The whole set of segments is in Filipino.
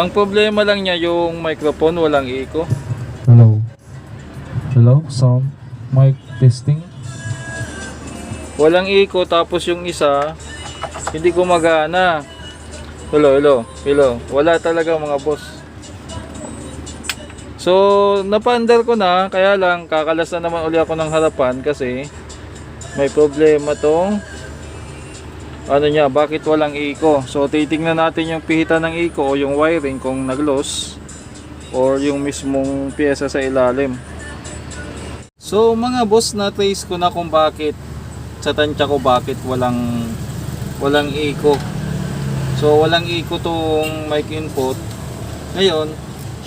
Ang problema lang niya yung microphone walang echo. Hello. Hello, sound mic testing. Walang echo tapos yung isa hindi gumagana. Hello, hello, hello. Wala talaga mga boss. So, napandar ko na, kaya lang kakalas na naman uli ako ng harapan kasi may problema tong ano niya, bakit walang echo. So, titingnan natin yung pihitan ng echo o yung wiring kung nag-loss or yung mismong pyesa sa ilalim. So, mga boss, na-trace ko na kung bakit sa tansya ko bakit walang walang echo. So walang echo tong mic input. Ngayon,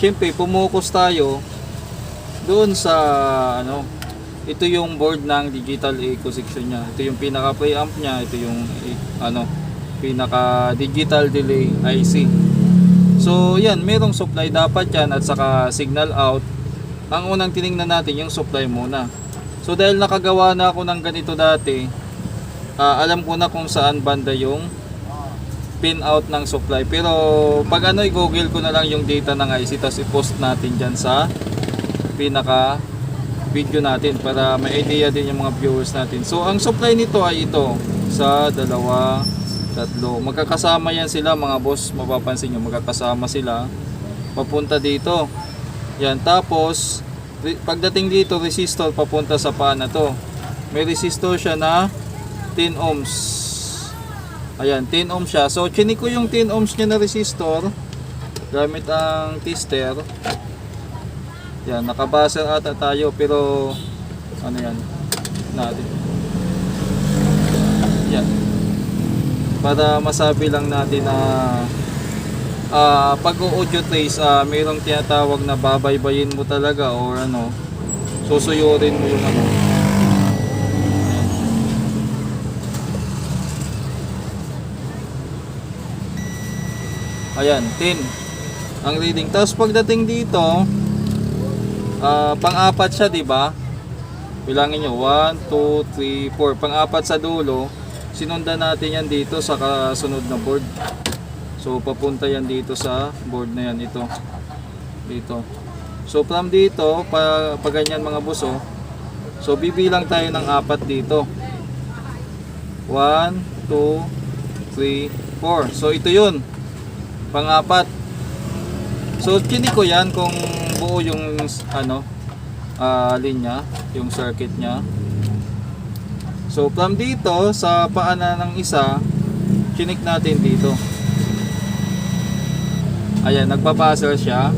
syempre pumukus tayo doon sa ano, ito yung board ng digital echo section niya. Ito yung pinaka preamp niya, ito yung ano, pinaka digital delay IC. So yan, merong supply dapat yan at saka signal out. Ang unang tiningnan natin yung supply muna. So dahil nakagawa na ako ng ganito dati, ah, alam ko na kung saan banda yung pin out ng supply. Pero pag ano, i-google ko na lang yung data ng IC tapos i-post natin dyan sa pinaka video natin para may idea din yung mga viewers natin. So ang supply nito ay ito sa dalawa, tatlo. Magkakasama yan sila mga boss, mapapansin nyo, magkakasama sila papunta dito. Yan, tapos pagdating dito, resistor papunta sa paa na to. May resistor siya na 10 ohms. Ayan, 10 ohms siya. So, chinik ko yung 10 ohms niya na resistor gamit ang tester. Yan, nakabaser ata tayo pero ano yan natin. Yan. Para masabi lang natin na ah pag audio trace, ah mayroong tinatawag na babaybayin mo talaga or ano, susuyurin mo yung ano. Ayan, 10 ang reading. Tapos pagdating dito, ah pang-apat siya, 'di ba? Bilangin nyo, 1, 2, 3, 4. Pang-apat sa dulo, sinundan natin yan dito sa kasunod na board. So, papunta yan dito sa board na yan, ito. Dito. So, from dito, pa, pa ganyan mga buso, so, bibilang tayo ng apat dito. 1, 2, 3, 4. So, ito yun. Pang-apat. So, chinik ko yan kung buo yung, ano, ah, linya, yung circuit niya. So from dito sa paana ng isa, chinik natin dito. Ayan, nagpa-buzzer siya.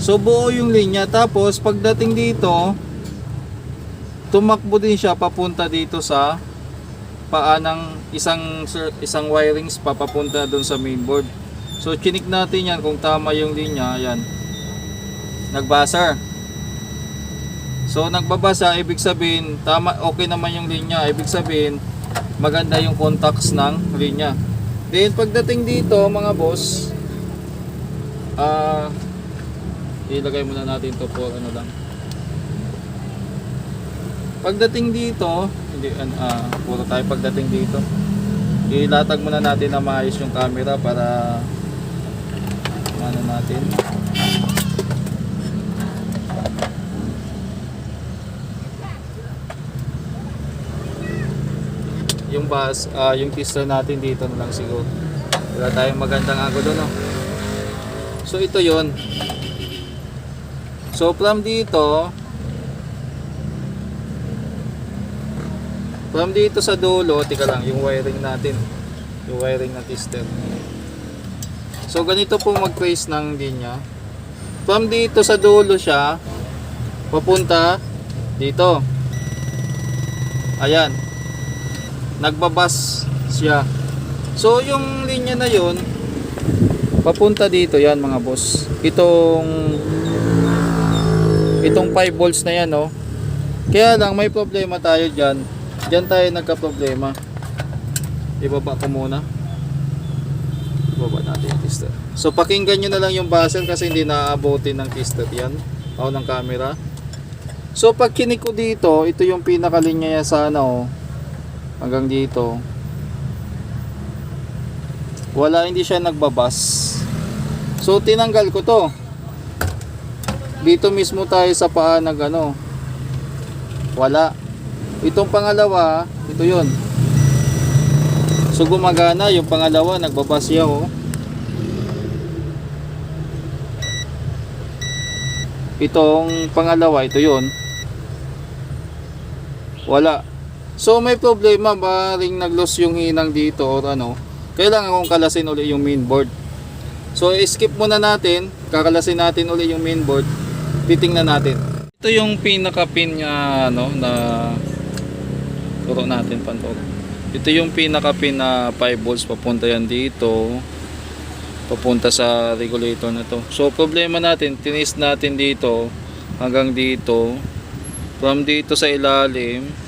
So buo yung linya tapos pagdating dito, tumakbo din siya papunta dito sa paa ng isang isang wirings papapunta doon sa mainboard. So chinik natin yan kung tama yung linya, ayan. Nagbuzzer. So nagbabasa ibig sabihin tama okay naman yung linya ibig sabihin maganda yung contacts ng linya. Then pagdating dito mga boss ah ilagay muna natin to for ano lang. Pagdating dito, hindi ah puro tayo pagdating dito. Ilatag muna natin na maayos yung camera para ano natin. yung bus, ah, yung tester natin dito na lang siguro. Wala tayong magandang angulo, no? So, ito yon So, from dito, from dito sa dulo, tika lang, yung wiring natin. Yung wiring ng tester. So, ganito po mag-trace ng linya. From dito sa dulo siya, papunta dito. Ayan nagbabas siya. So yung linya na yon papunta dito yan mga boss. Itong itong 5 volts na yan no. Kaya lang may problema tayo diyan. Diyan tayo nagka-problema. Ibaba ko muna. Ibaba natin yung tester. So pakinggan nyo na lang yung buzzer kasi hindi naaabotin ng tester yan. O ng camera. So pag kinik ko dito, ito yung pinakalinya niya sa ano, hanggang dito wala hindi siya nagbabas So tinanggal ko to. Dito mismo tayo sa paa nag ano. Wala. Itong pangalawa, ito 'yon. So gumagana yung pangalawa, nagbabasya oh. Itong pangalawa, ito 'yon. Wala. So may problema ba ring nag-loss yung hinang dito or ano? Kailangan kong kalasin uli yung mainboard. So skip muna natin, kakalasin natin uli yung mainboard. Titingnan natin. Ito yung pinaka pin niya ano na turo natin pantog. Ito yung pinaka pin na 5 volts papunta yan dito. Papunta sa regulator na to. So problema natin, tinis natin dito hanggang dito. From dito sa ilalim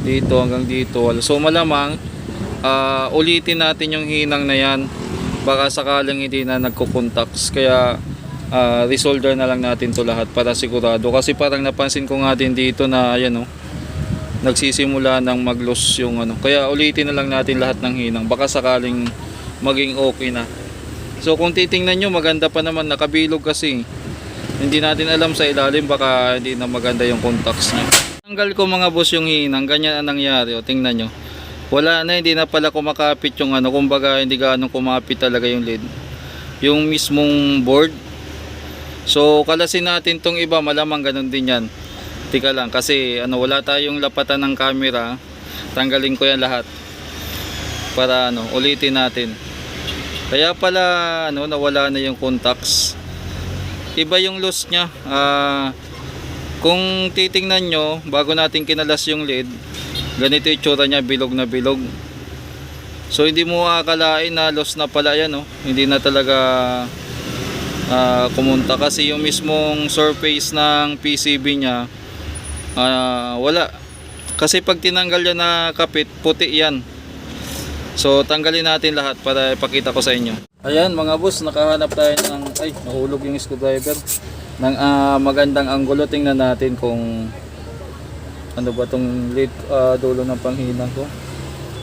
dito hanggang dito. So malamang ah, ulitin natin yung hinang na yan. Baka sakaling hindi na nagko-contacts. Kaya ah, resolder na lang natin to lahat para sigurado. Kasi parang napansin ko nga din dito na ayan oh, nagsisimula ng mag-loss yung ano. Kaya ulitin na lang natin lahat ng hinang. Baka sakaling maging okay na. So kung titingnan nyo maganda pa naman nakabilog kasi. Hindi natin alam sa ilalim baka hindi na maganda yung contacts niya. Tanggal ko mga boss yung hinang, ganyan ang nangyari. O, tingnan nyo. Wala na, hindi na pala kumakapit yung ano. Kumbaga, hindi gaano kumapit talaga yung lid. Yung mismong board. So, kalasin natin tong iba. Malamang ganun din yan. Tika lang, kasi ano, wala tayong lapatan ng camera. Tanggalin ko yan lahat. Para ano, ulitin natin. Kaya pala, ano, nawala na yung contacts. Iba yung loss niya. Ah... Kung titingnan nyo, bago natin kinalas yung lid, ganito yung tsura niya, bilog na bilog. So hindi mo akalain na loss na pala yan, no? Hindi na talaga ah, kumunta kasi yung mismong surface ng PCB niya ah, wala. Kasi pag tinanggal yan na kapit, puti yan. So tanggalin natin lahat para ipakita ko sa inyo. Ayan mga boss, nakahanap tayo ng ay, nahulog yung screwdriver ng ah, magandang anggulo. Tingnan natin kung ano ba tong lead ah, dulo ng panghinang ko.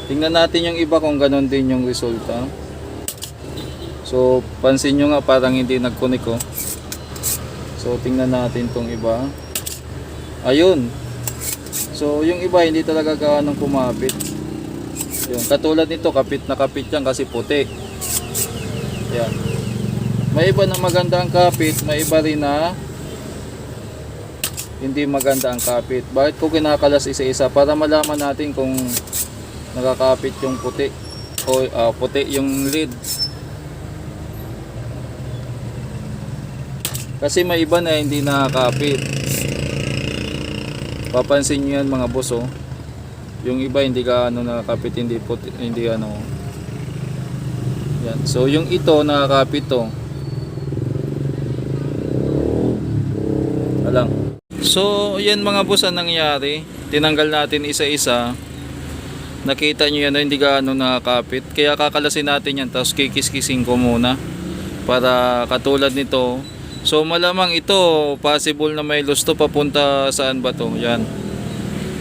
Tingnan natin yung iba kung ganon din yung resulta. So, pansin nyo nga parang hindi nag-connect ko. So, tingnan natin tong iba. Ayun. So, yung iba hindi talaga gaano kumapit. Yung katulad nito, kapit na kapit yan kasi puti. Yan. May iba na maganda ang kapit, may iba rin na hindi maganda ang kapit. Bakit ko kinakalas isa-isa? Para malaman natin kung nakakapit yung puti o ah, puti yung lid. Kasi may iba na hindi nakakapit. Papansin niyo yan mga boss oh. Yung iba hindi ka ano nakakapit, hindi puti, hindi ano. Yan. So yung ito nakakapit to. Alang. So yan mga boss ang nangyari. Tinanggal natin isa-isa. Nakita nyo yan na hindi gaano nakakapit. Kaya kakalasin natin yan tapos kikis-kising ko muna. Para katulad nito. So malamang ito possible na may loss to papunta saan ba to? Yan.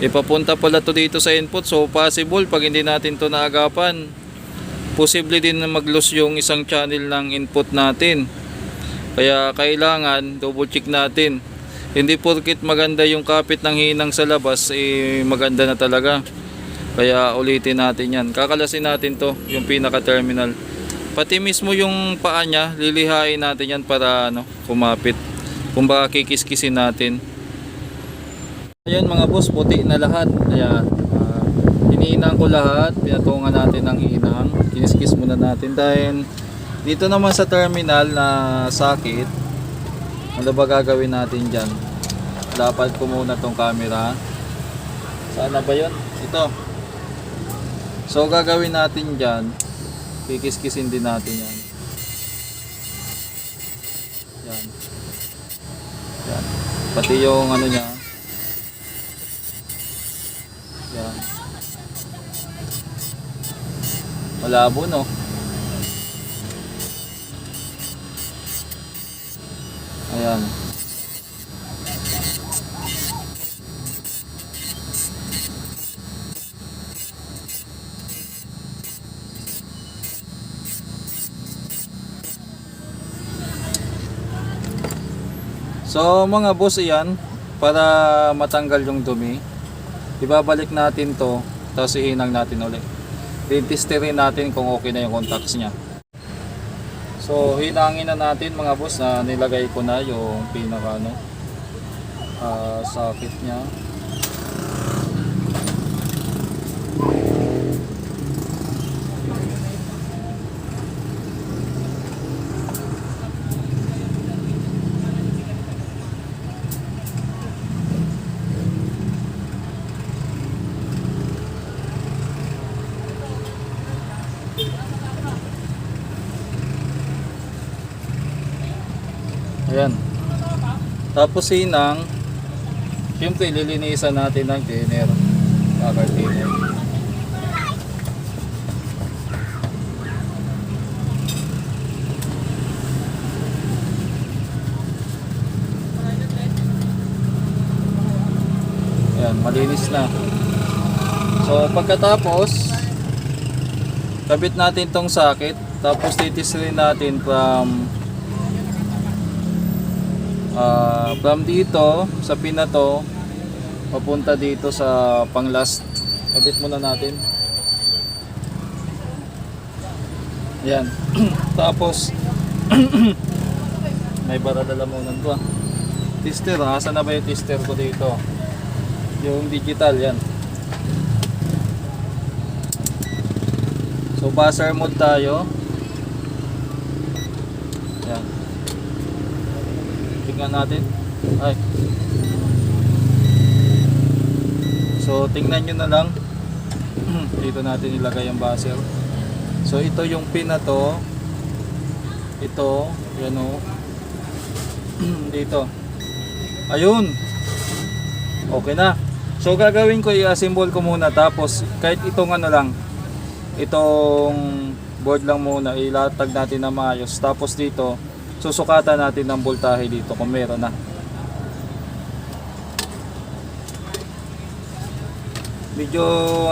Ipapunta pala to dito sa input. So possible pag hindi natin to naagapan. Posible din na mag-loss yung isang channel ng input natin. Kaya kailangan double check natin. Hindi porkit maganda yung kapit ng hinang sa labas, eh maganda na talaga. Kaya ulitin natin yan. Kakalasin natin to, yung pinaka-terminal. Pati mismo yung paa niya, lilihain natin yan para ano, kumapit. Kung baka kikis-kisin natin. Ayan mga boss, puti na lahat. Ayan. Uh, hinihinang ko lahat. Pinatungan natin ng hinang. Kiniskis muna natin. Dahil dito naman sa terminal na sakit, ano ba gagawin natin dyan? Dapat ko muna tong camera. Saan na ba yun? Ito. So gagawin natin dyan, kikis-kisin din natin yan. Yan. Yan. Pati yung ano niya. Yan. Malabo no? So mga boss iyan, para matanggal yung dumi, ibabalik natin to, tapos ihinang natin ulit. Dentisterin natin kung okay na yung contacts niya. So hinangin na natin mga boss na nilagay ko na yung pinaka ano, ah, socket niya. Ayan. Tapos hinang, siyempre lilinisan natin ng thinner. Cover thinner. Ayan, malinis na. So pagkatapos, kabit natin tong socket, tapos titisilin natin from Ah, from dito sa pin na to papunta dito sa pang last. Kabit muna natin. Yan tapos may baradala muna to ah. tester ha saan na ba yung tester ko dito? Yung digital yan. So buzzer mode tayo. Yan tingnan natin. Ay. So tingnan nyo na lang. Dito natin ilagay ang buzzer. So ito yung pin na to. Ito yan o. Dito. Ayun. Okay na. So gagawin ko i-assemble ko muna. Tapos kahit itong ano lang itong board lang muna ilatag natin na maayos. Tapos dito susukatan natin ng voltahe dito kung meron na. Medyo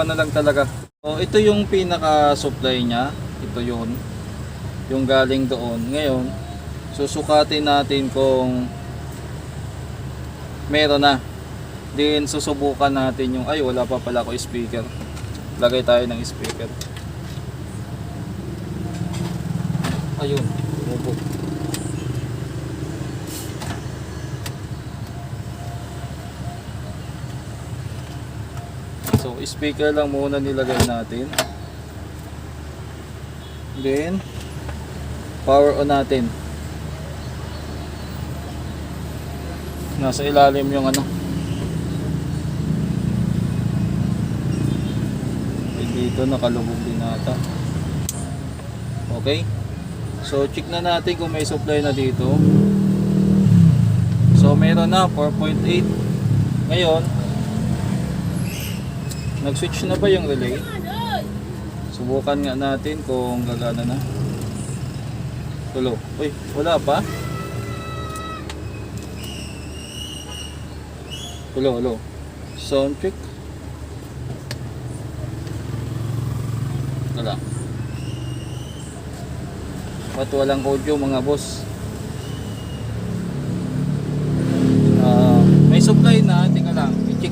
ano lang talaga. So, ito yung pinaka supply niya. Ito yun. Yung galing doon. Ngayon, susukatin natin kung meron na. Then susubukan natin yung ay wala pa pala ako speaker. Lagay tayo ng speaker. Ayun. Bubog. So, speaker lang muna nilagay natin. Then, power on natin. Nasa ilalim yung ano. Dito nakalubog din nata. Okay. So, check na natin kung may supply na dito. So, meron na 4.8. Ngayon, Nag-switch na ba yung relay? Subukan nga natin kung gagana na. Tulo. Uy, wala pa? Tulo, ulo. Sound check. Wala. Ba't walang audio mga boss?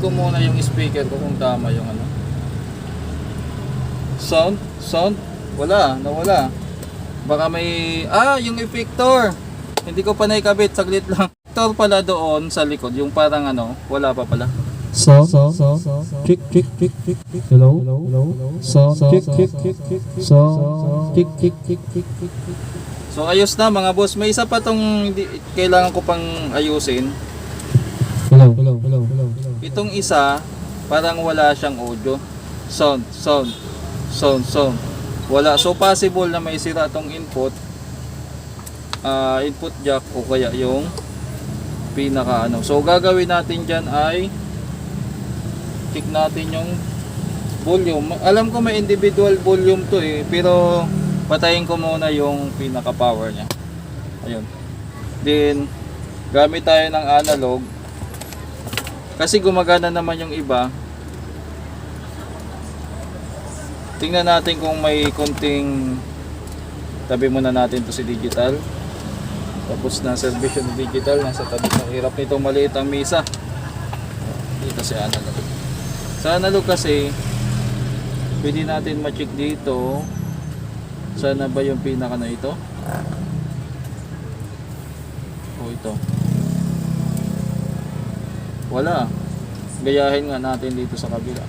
Ko muna yung speaker ko kung tama yung ano. Sound? Sound? Wala, nawala. Baka may ah, yung effector. Hindi ko pa naikabit, saglit lang. Effector pala doon sa likod, yung parang ano, wala pa pala. Sound, sound, check, check, check, check, check. Hello, hello, sound, check, check, check, check, sound, check, check, check, check, check. So ayos na mga boss, may isa pa tong kailangan ko pang ayusin. Hello, hello, hello, hello, hello. Itong isa, parang wala siyang audio. Sound, sound, sound, sound. Wala. So possible na may sira tong input. ah input jack o kaya yung pinaka ano. So gagawin natin dyan ay check natin yung volume. Alam ko may individual volume to eh. Pero patayin ko muna yung pinaka power niya. Ayun. Then gamit tayo ng analog kasi gumagana naman yung iba. Tingnan natin kung may konting tabi muna natin to si digital. Tapos na service yung digital, nasa tabi sa hirap nitong maliit ang misa. Dito si analog. Sa analog kasi, pwede natin ma-check dito. Sana ba yung pinaka na ito? O ito. Wala. Gayahin nga natin dito sa kabila.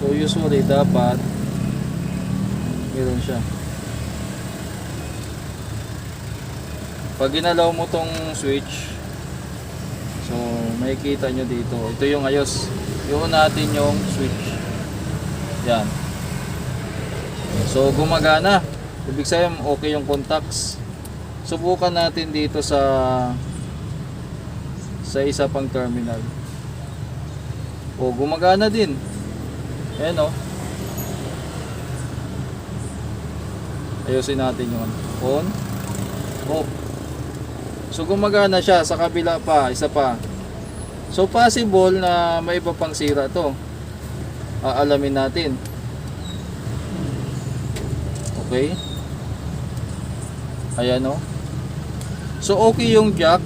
So usually dapat meron siya. Pag ginalaw mo tong switch, so makikita nyo dito. Ito yung ayos. Yung natin yung switch. Yan. So gumagana. Ibig sabihin okay yung contacts. Subukan natin dito sa sa isa pang terminal. O gumagana din. Ayan o. Ayusin natin yun. On. Off. So gumagana siya sa kabila pa, isa pa. So possible na may iba pang sira to. Aalamin natin. Okay. Ayan o. So okay yung jack.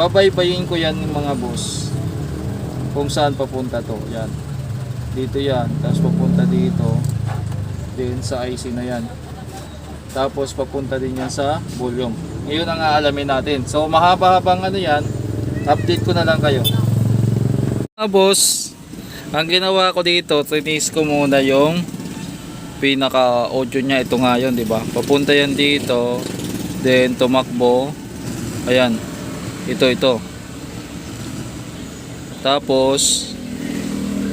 Babaybayin ko yan mga boss. Kung saan papunta to. Yan. Dito yan. Tapos papunta dito. Then sa IC na yan. Tapos papunta din yan sa volume. Ngayon ang aalamin natin. So mahaba-habang ano yan. Update ko na lang kayo. Mga boss, ang ginawa ko dito, trinis ko muna yung pinaka audio niya. Ito nga yun, di ba? Papunta yan dito. Then tumakbo. Ayan. Ito, ito. Tapos,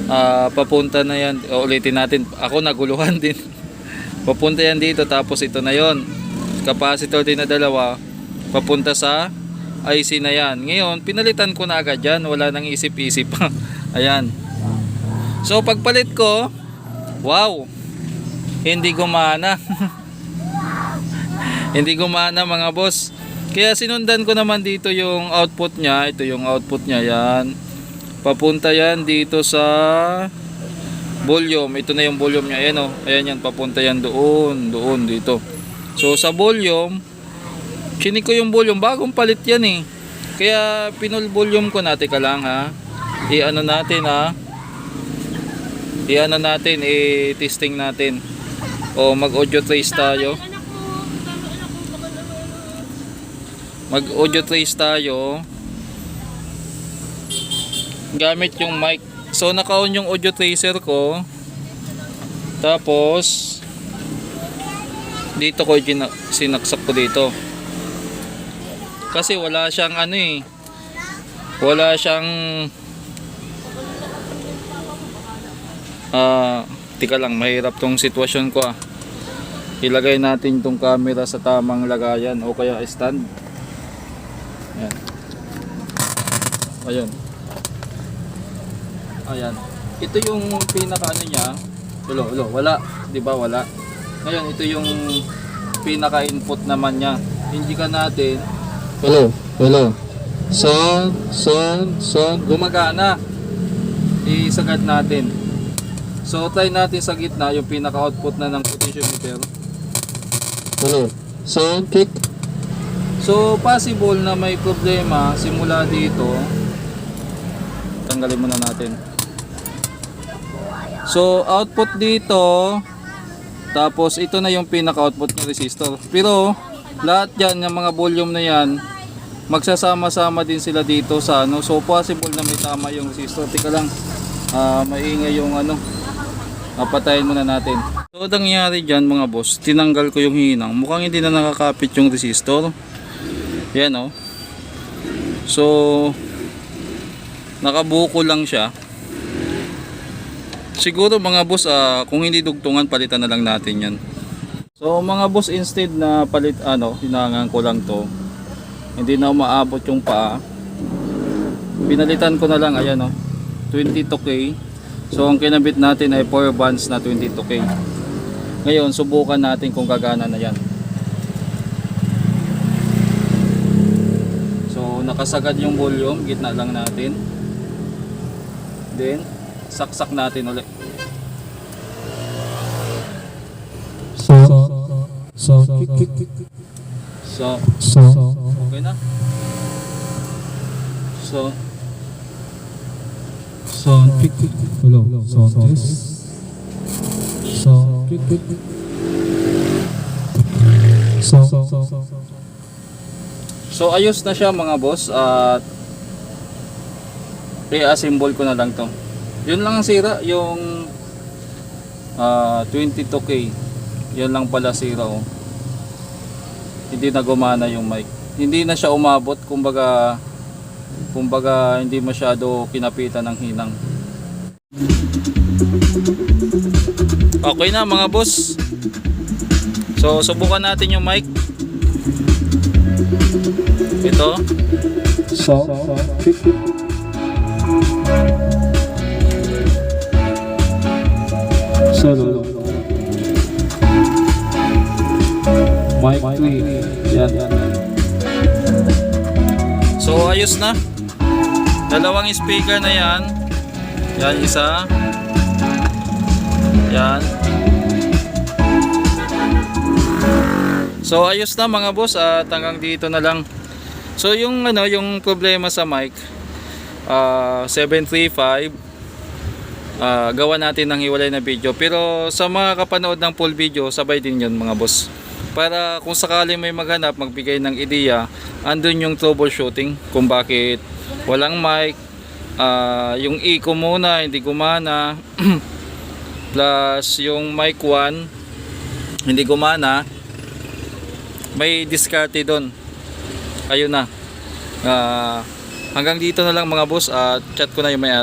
ah papunta na yan. O, ulitin natin. Ako naguluhan din. papunta yan dito. Tapos ito na yon Capacitor din na dalawa. Papunta sa IC na yan. Ngayon, pinalitan ko na agad yan. Wala nang isip-isip. Ayan. So, pagpalit ko, wow! Hindi gumana. Hindi gumana mga boss. Kaya sinundan ko naman dito yung output niya. Ito yung output niya. Yan. Papunta yan dito sa volume. Ito na yung volume niya. Ayan o. Ayan yan. Papunta yan doon. Doon dito. So sa volume, chinik ko yung volume. Bagong palit yan eh. Kaya pinul volume ko natin ka lang ha. I-ano natin ha. I-ano natin. I-testing natin. O mag audio trace tayo. Mag audio trace tayo. Gamit yung mic. So naka-on yung audio tracer ko. Tapos dito ko sinaksak ko dito. Kasi wala siyang ano eh. Wala siyang Ah, tika lang, mahirap tong sitwasyon ko ah. Ilagay natin tong camera sa tamang lagayan o kaya stand. Ayan. Ayun. Ayan. Ito yung pinaka ano niya. Ulo, ulo, wala. 'Di ba wala? Ngayon, ito yung pinaka input naman niya. Hindi ka natin. Hello, hello. Son, son, son. Gumagana. Isagad natin. So, try natin sa gitna yung pinaka-output na ng potentiometer. Hello. Sound kick. So, possible na may problema simula dito. Tanggalin muna natin. So, output dito. Tapos, ito na yung pinaka-output ng resistor. Pero, lahat yan, yung mga volume na yan, magsasama-sama din sila dito sa ano. So, possible na may tama yung resistor. Tika lang, ah, maingay yung ano, Papatayin muna natin. So, ang nangyari dyan mga boss, tinanggal ko yung hinang. Mukhang hindi na nakakapit yung resistor. Yan oh. So, nakabuko lang siya. Siguro mga boss, ah, kung hindi dugtungan, palitan na lang natin yan. So mga boss, instead na palit, ano, hinangan ko lang to. Hindi na umaabot yung paa. Pinalitan ko na lang, ayan oh. 22k. So ang kinabit natin ay 4 bands na 22k. Ngayon, subukan natin kung gagana na yan. So nakasagad yung volume, gitna lang natin. Then, saksak natin ulit. Sound, kick, kick, kick. So, So, okay na. So, kick, hello, sound test. Sound kick, kick. So ayos na siya mga boss at i-assemble ko na lang to. Yun lang ang sira, yung ah, 22K. Yan lang pala sira oh. Hindi na gumana yung mic. Hindi na siya umabot, kumbaga kumbaga hindi masyado kinapitan ng hinang. Okay na mga boss. So subukan natin yung mic. Ito. sound, kick. Solo. Mic tweak. Yan, yan. So ayos na. Dalawang speaker na yan. Yan isa. Yan. So ayos na mga boss at hanggang dito na lang. So yung ano yung problema sa mic ah 735 ah gawa natin ng hiwalay na video. Pero sa mga kapanood ng full video sabay din yun mga boss. Para kung sakali may maghanap magbigay ng ideya andun yung troubleshooting kung bakit walang mic ah yung eco muna hindi gumana plus yung mic 1 hindi gumana may diskarte doon ayun na. Ah, hanggang dito na lang mga boss at chat ko na yung may